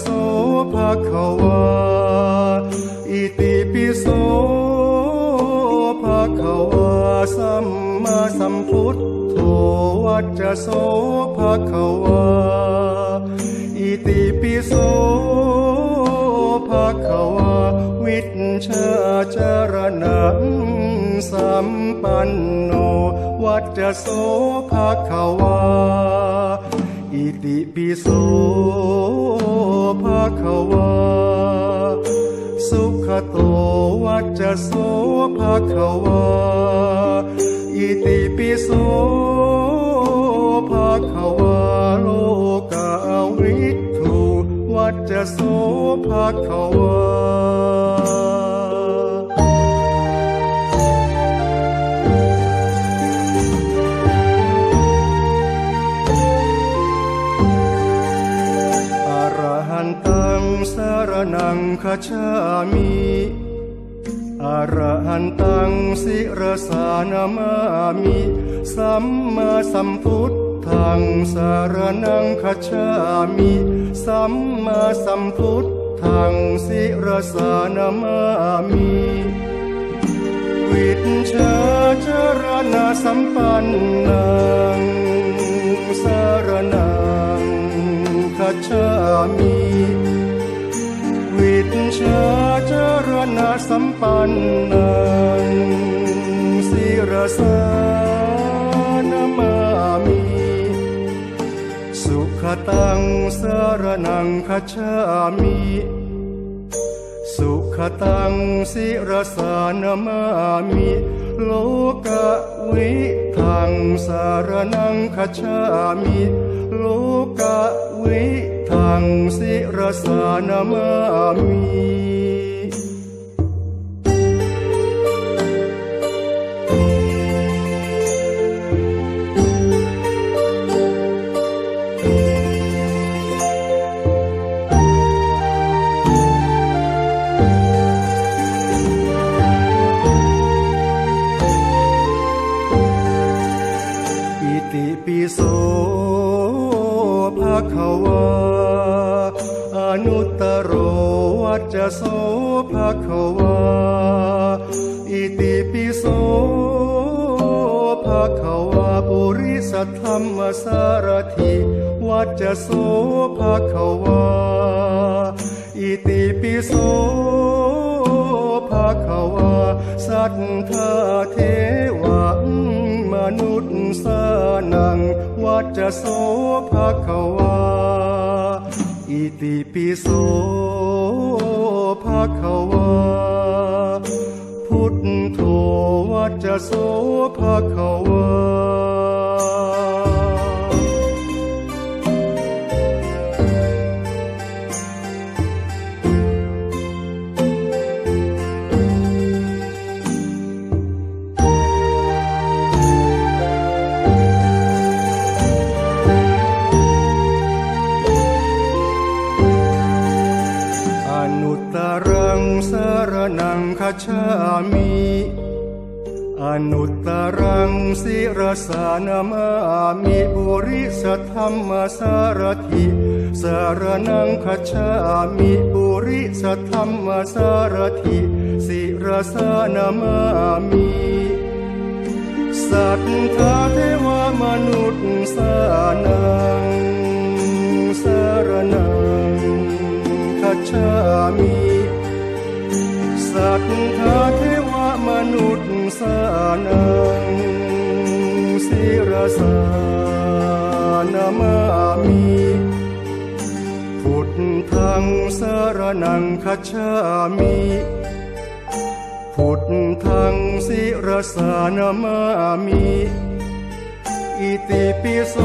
โสภะคะวา อิติปิโสภะคะวาสัมมาสัมพุทโธวัจโสภะคะวา อิติปิโสภะคะวา วิชชาจารณะสัมปันโน วัจโสภะคะวา อิติปิโสภะควา สุขโตวัจโสภะควา อิติปิโสภะควาโลกาวิทูวัจโสภะควา นังคาชามิอรหันตังสิรสานามามิสัมมาสัมพุทธังสารนังคาชามิสัมมาสัมพุทธังสิรสานามามิวิชชาจรณะสัมปันนังสารนังคัจฉามิ ชชาจรณะสัมปันนังสิรสานมามิสุขตังสารนังคัจฉามิสุขตังสิรสานมามิโลกวิทังสารนังคจฉามิโลกวิ ทังสิรสานมามิอิติปิโสภะคะวา นุตตโรวัจโสภะคะวา อิติปิโสภะคะวาปุริสธรรมสารถิวัจโสภะคะวา อิติปิโสภะคะวา สัทธาเทวมนุษย์สานัง วัจโสภะคะวา อิติปิโสภะคะวา พุทโธวัจโสภะคะวา อนุตตรังสิรสานามามิปุริสธรรมสารถิสารนังคจฉามิปุริสธรรมสารถิสิรสานามามิสัทธาเทวมนุษย์สานังสารนังคัจฉามิสัทธาเทว มนุษย์สานังสิรสานมามิพุทธังสารนังคัจฉามิพุทธังสิรสานามามิอิติปิโส